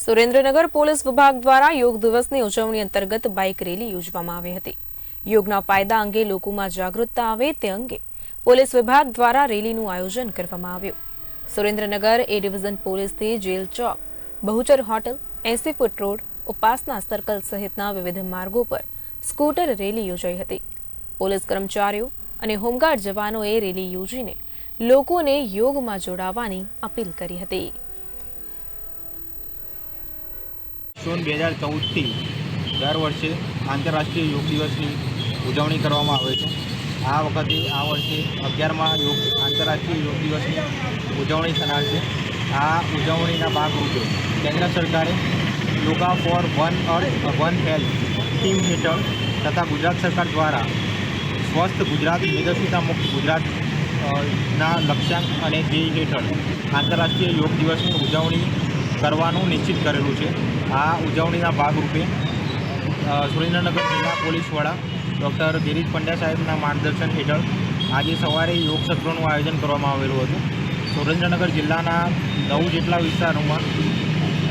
Surendranagar police વિભાગ દ્વારા યોગ દિવસની ઉજવણી અંતર્ગત બાઇક રેલી યોજવામાં આવી હતી. યોગના ફાયદા અંગે લોકોમાં જાગૃતતા આવે તે અંગે પોલીસ વિભાગ દ્વારા રેલીનું આયોજન કરવામાં આવ્યું. સુરેન્દ્રનગર એ ડિવિઝન પોલીસથી જેલ ચોક, બહુચર હોટલ, એસી ફૂટ રોડ, ઉપાસના સર્કલ સહિતના વિવિધ માર્ગો પર સ્કૂટર રેલી યોજાઈ હતી. પોલીસ કર્મચારીઓ અને હોમગાર્ડ જવાનોએ રેલી યોજીને લોકોને યોગમાં જોડાવાની અપીલ કરી હતી. જૂન બે હજાર ચૌદથી દર વર્ષે આંતરરાષ્ટ્રીય યોગ દિવસની ઉજવણી કરવામાં આવે છે. આ વખતે આ વર્ષે અગિયારમાં યોગ આંતરરાષ્ટ્રીય યોગ દિવસની ઉજવણી થનાર છે. આ ઉજવણીના ભાગરૂપે કેન્દ્ર સરકારે yoga for one earth one health theme હેઠળ તથા ગુજરાત સરકાર દ્વારા સ્વસ્થ ગુજરાત મેદસ્વીતા મુક્ત ગુજરાત ના લક્ષ્યાંક અને ધ્યેય હેઠળ આંતરરાષ્ટ્રીય યોગ દિવસની ઉજવણી કરવાનું નિશ્ચિત કરેલું છે. આ ઉજવણીના ભાગરૂપે સુરેન્દ્રનગર જિલ્લા પોલીસ વડા ડૉક્ટર ગિરીશ પંડ્યા સાહેબના માર્ગદર્શન હેઠળ આજે સવારે યોગ સત્રનું આયોજન કરવામાં આવેલું હતું. સુરેન્દ્રનગર જિલ્લાના નવ જેટલા વિસ્તારોમાં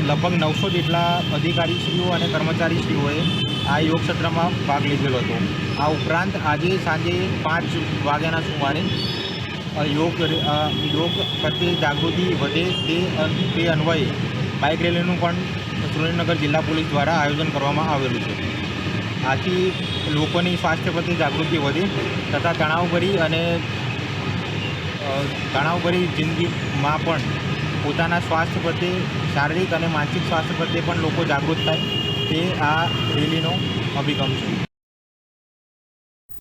લગભગ નવસો જેટલા અધિકારીશ્રીઓ અને કર્મચારીશ્રીઓએ આ યોગ સત્રમાં ભાગ લીધેલો હતો. આ ઉપરાંત આજે સાંજે પાંચ વાગ્યાના સુમારે યોગ યોગ પ્રત્યે જાગૃતિ વધે તે અન્વયે બાઇક રેલીનું પણ સુરેન્દ્રનગર જિલ્લા પોલીસ દ્વારા આયોજન કરવામાં આવેલું છે. આથી લોકોની સ્વાસ્થ્ય પ્રત્યે જાગૃતિ વધે તથા તણાવભરી અને તણાવભરી જિંદગીમાં પણ પોતાના સ્વાસ્થ્ય પ્રત્યે શારીરિક અને માનસિક સ્વાસ્થ્ય પ્રત્યે પણ લોકો જાગૃત થાય તે આ રેલીનો અભિગમ છે.